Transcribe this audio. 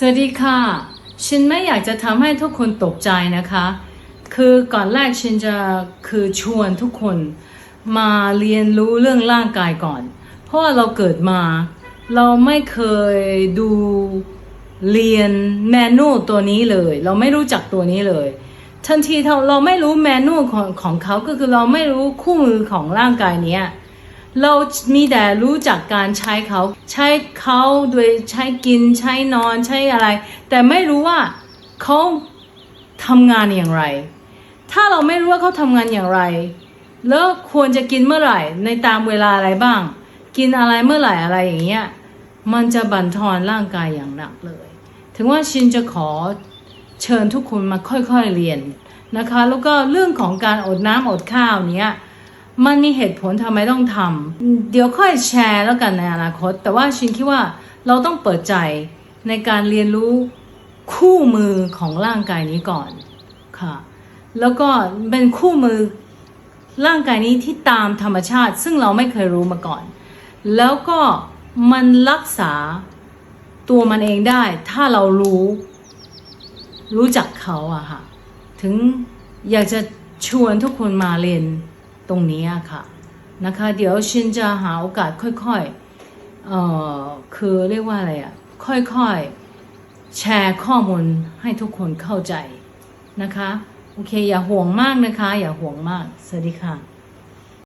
สวัสดีค่ะ ชินไม่อยากจะทำให้ทุกคนตกใจนะคะ คือก่อนแรกชินจะคือชวนทุกคนมาเรียนรู้เรื่องร่างกายก่อน เพราะว่าเราเกิดมาเราไม่เคยดูเรียนแมนูตัวนี้เลย เราไม่รู้จักตัวนี้เลย ทันทีเราเราไม่รู้แมนูของของเขาก็คือเราไม่รู้คู่มือของร่างกายเนี้ย เรามีแต่รู้จักการใช้เขา ใช้เขาโดยใช้กินใช้นอนใช้อะไร แต่ไม่รู้ว่าเขาทำงานอย่างไร ถ้าเราไม่รู้ว่าเขาทำงานอย่างไร แล้วควรจะกินเมื่อไหร่ ในตามเวลาอะไรบ้าง กินอะไรเมื่อไหร่อะไรอย่างเงี้ย มันจะบั่นทอนร่างกายอย่างหนักเลย ถึงว่าชินจะขอเชิญทุกคนมาค่อยๆเรียนนะคะ แล้วก็เรื่องของการอดน้ำอดข้าวเนี้ย มันมีเหตุผลทำไมต้องทำเดี๋ยวค่อยแชร์แล้วกันในอนาคต แต่ว่าชินคิดว่าเราต้องเปิดใจในการเรียนรู้คู่มือของร่างกายนี้ก่อนค่ะ แล้วก็เป็นคู่มือร่างกายนี้ที่ตามธรรมชาติ ซึ่งเราไม่เคยรู้มาก่อน แล้วก็มันรักษาตัวมันเองได้ ถ้าเรารู้ รู้จักเขาอะค่ะ ถึงอยากจะชวนทุกคนมาเรียน ตรงนี้อะค่ะนะคะ เดี๋ยวชินจะหาโอกาสค่อยๆเอ่อคือเรียกว่าอะไรอะค่อยๆแชร์ข้อมูลให้ทุกคนเข้าใจนะคะ โอเค อย่าห่วงมากนะคะ อย่าห่วงมาก สวัสดีค่ะ